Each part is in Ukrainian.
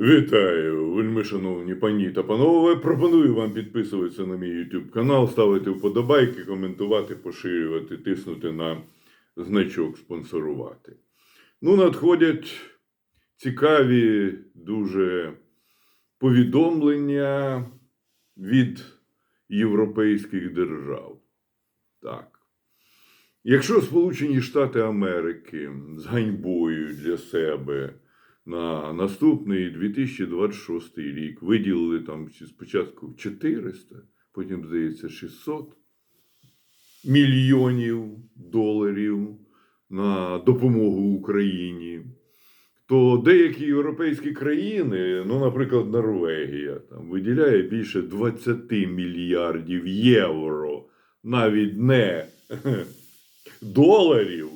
Вітаю, вельми шановні пані та панове. Пропоную вам підписуватися на мій YouTube канал, ставити вподобайки, коментувати, поширювати, тиснути на значок спонсорувати. Ну, надходять цікаві дуже повідомлення від європейських держав. Так. Якщо Сполучені Штати Америки з ганьбою для себе на наступний 2026 рік виділили там спочатку 400, потім, здається, 600 мільйонів доларів на допомогу Україні, то деякі європейські країни, ну, наприклад, Норвегія, там виділяє більше 20 мільярдів євро, навіть не доларів,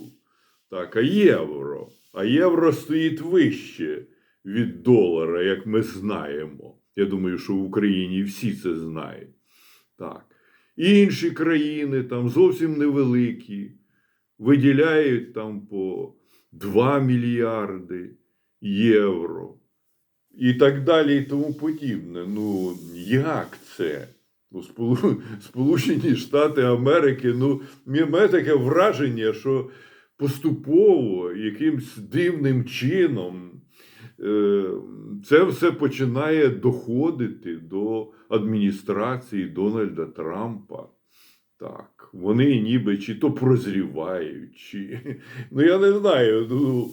так, а євро. А євро стоїть вище від долара, як ми знаємо. Я думаю, що в Україні всі це знають. Так. Інші країни, там зовсім невеликі, виділяють там по 2 мільярди євро і так далі, і тому подібне. Ну, як це? Ну, Сполу- Сполучені Штати Америки, ну, в мене таке враження, що поступово, якимсь дивним чином, е, це все починає доходити до адміністрації Дональда Трампа. Так, вони ніби чи то прозрівають, чи. Ну, я не знаю. Ну,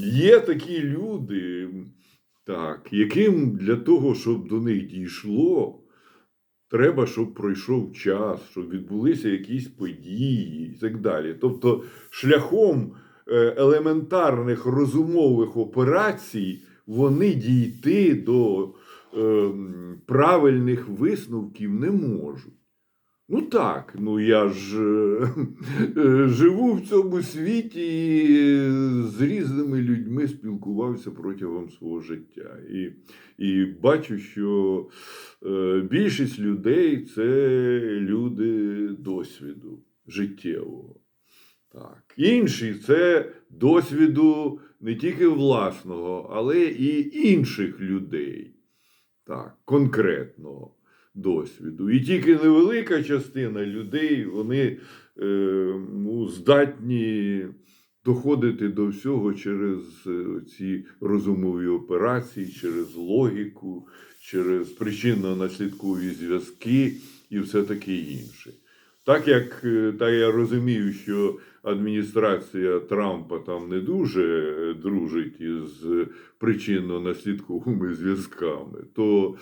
є такі люди, так, яким для того, щоб до них дійшло, треба, щоб пройшов час, щоб відбулися якісь події і так далі. Тобто, шляхом е, елементарних розумових операцій вони дійти до е, правильних висновків не можуть. Ну так, ну я ж е, е, живу в цьому світі і з різними людьми спілкувався протягом свого життя. І, і бачу, що е, більшість людей це люди досвіду життєвого. Так. Інші це досвіду не тільки власного, але і інших людей. Так, конкретного досвіду. І тільки невелика частина людей вони е, ну, здатні доходити до всього через е, ці розумові операції, через логіку, через причинно-наслідкові зв'язки і все таке інше. Так як е, та я розумію, що адміністрація Трампа там не дуже е, дружить із причинно-наслідковими зв'язками, то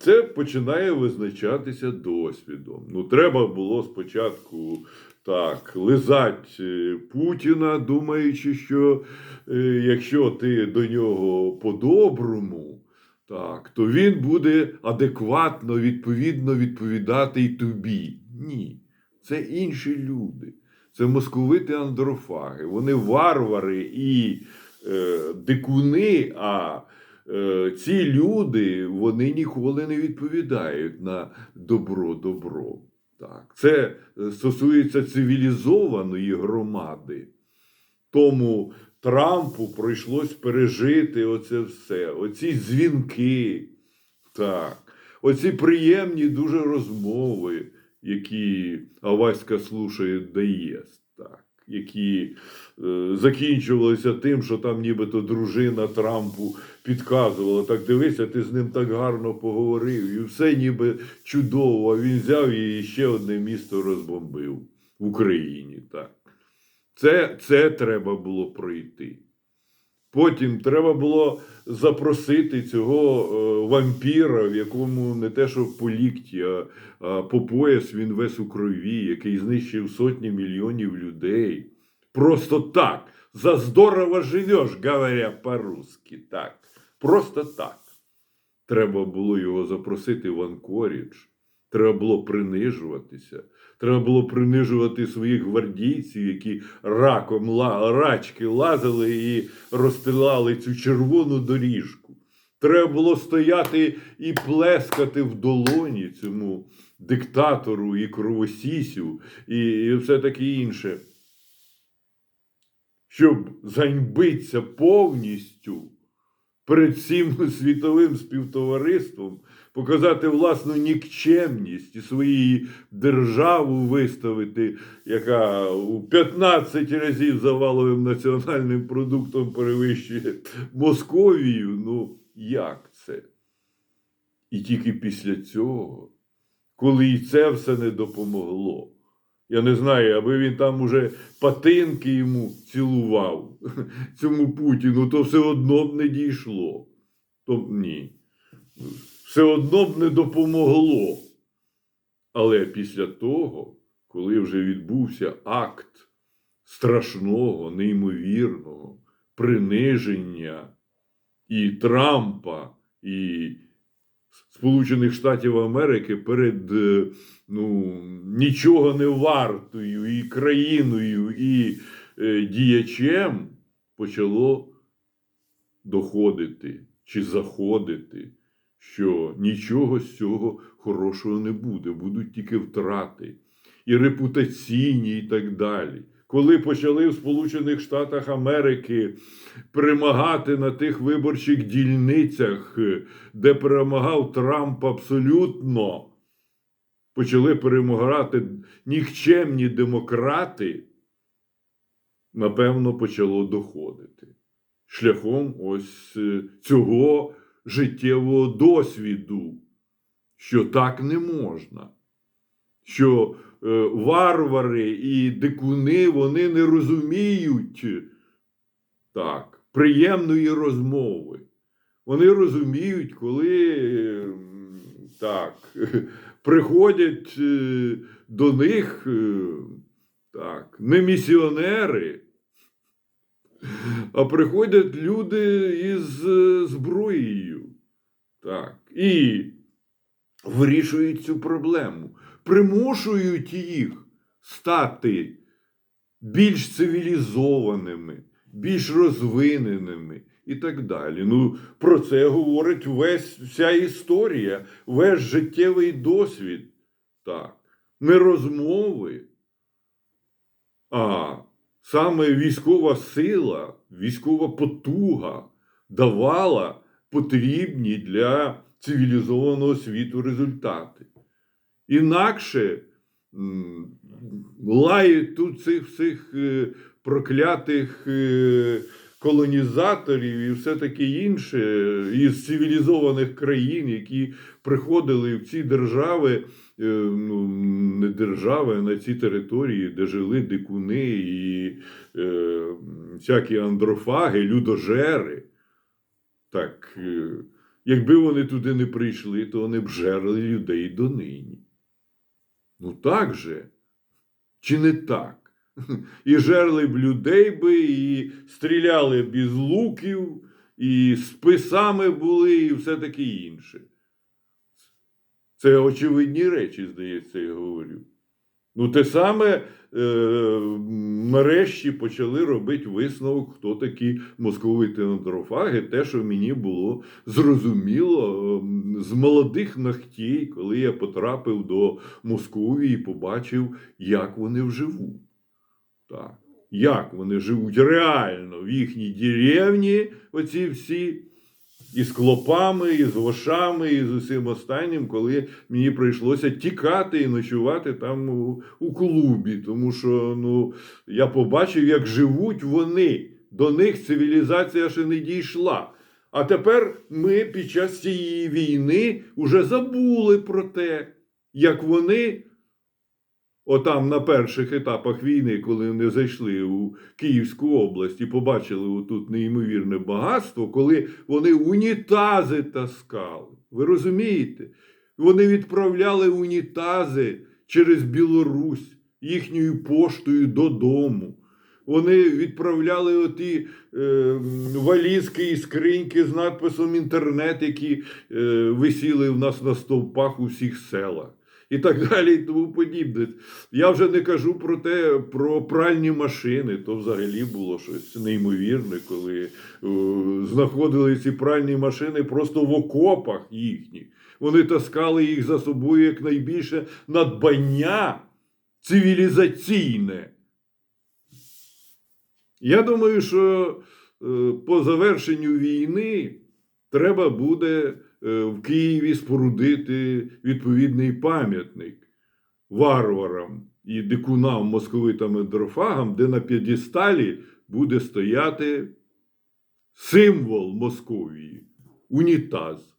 це починає визначатися досвідом. Ну, треба було спочатку так лизать е, Путіна, думаючи, що якщо ти до нього по-доброму. Так, то він буде адекватно, відповідно відповідати й тобі. Ні. Це інші люди. Це московити андрофаги. Вони варвари і е, дикуни, а е, ці люди вони ніколи не відповідають на добро добро. Так. Це е, стосується цивілізованої громади. Тому Трампу прийшлось пережити оце все, оці дзвінки, так, оці приємні дуже розмови, які Аваська слушає доїзд, так, які е, закінчувалися тим, що там нібито дружина Трампу підказувала, так дивися, ти з ним так гарно поговорив, і все ніби чудово. А він взяв і ще одне місто розбомбив в Україні. так. Це, це треба було пройти. Потім треба було запросити цього е, вампіра, в якому не те, що по лікті, а, а по пояс він весь у крові, який знищив сотні мільйонів людей. Просто так. За здорово живеш, говоря по-русски. Так. Просто так. Треба було його запросити в Анкорідж. Треба було принижуватися. Треба було принижувати своїх гвардійців, які раком рачки лазили і розстилали цю червону доріжку. Треба було стояти і плескати в долоні цьому диктатору і кровосісю, і, і все таке інше. Щоб ганьбитися повністю перед всім світовим співтовариством, показати власну нікчемність і свою державу виставити, яка у 15 разів за валовим національним продуктом перевищує Московію. Ну, як це? І тільки після цього, коли і це все не допомогло. Я не знаю, аби він там уже патинки йому цілував, цьому Путіну, то все одно б не дійшло. То ні. Все одно б не допомогло. Але після того, коли вже відбувся акт страшного, неймовірного приниження і Трампа, і Сполучених Штатів Америки перед е, ну, нічого не вартою і країною, і е, діячем почало доходити чи заходити, що нічого з цього хорошого не буде, будуть тільки втрати, і репутаційні, і так далі. Коли почали в Сполучених Штатах Америки перемагати на тих виборчих дільницях, де перемагав Трамп абсолютно, почали перемагати нікчемні демократи, напевно, почало доходити шляхом ось е, цього життєвого досвіду, що так не можна. Що е, варвари і дикуни вони не розуміють так, приємної розмови. Вони розуміють, коли так, приходять е, до них е, так, не місіонери, а приходять люди із е, зброєю. Так, і вирішують цю проблему, примушують їх стати більш цивілізованими, більш розвиненими і так далі. Ну, про це говорить весь вся історія, весь життєвий досвід. Так, не розмови, а саме військова сила, військова потуга давала потрібні для цивілізованого світу результати. Інакше лають тут цих всіх е, проклятих е, колонізаторів і все таке інше із цивілізованих країн, які приходили в ці держави, е, ну, не держави, а на ці території, де жили дикуни і е, всякі андрофаги, людожери. Так, е, якби вони туди не прийшли, то вони б жерли людей донині. Ну так же. Чи не так? І жерли б людей би, і стріляли б із луків, і списами були, і все таке інше. Це очевидні речі, здається, я говорю. Ну, те саме е, нарешті почали робити висновок, хто такі московити андрофаги, те, що мені було зрозуміло е, з молодих ногтей, коли я потрапив до Московії і побачив, як вони вживуть. Так. Як вони живуть реально в їхній деревні, оці всі, і з клопами, і з вошами, і з усім останнім, коли мені прийшлося тікати і ночувати там у, у клубі. Тому що ну, я побачив, як живуть вони. До них цивілізація ще не дійшла. А тепер ми під час цієї війни вже забули про те, як вони отам на перших етапах війни, коли вони зайшли у Київську область і побачили отут неймовірне багатство, коли вони унітази таскали. Ви розумієте? Вони відправляли унітази через Білорусь їхньою поштою додому. Вони відправляли оті е, валізки і скриньки з надписом інтернет, які е, висіли в нас на стовпах у всіх селах. І так далі, і тому подібне. Я вже не кажу про те, про пральні машини. То взагалі було щось неймовірне, коли е, знаходили ці пральні машини просто в окопах їхніх. Вони таскали їх за собою як найбільше надбання цивілізаційне. Я думаю, що е, по завершенню війни треба буде е, в Києві спорудити відповідний пам'ятник варварам і дикунам, московитам і дрофагам, де на п'єдесталі буде стояти символ Московії унітаз.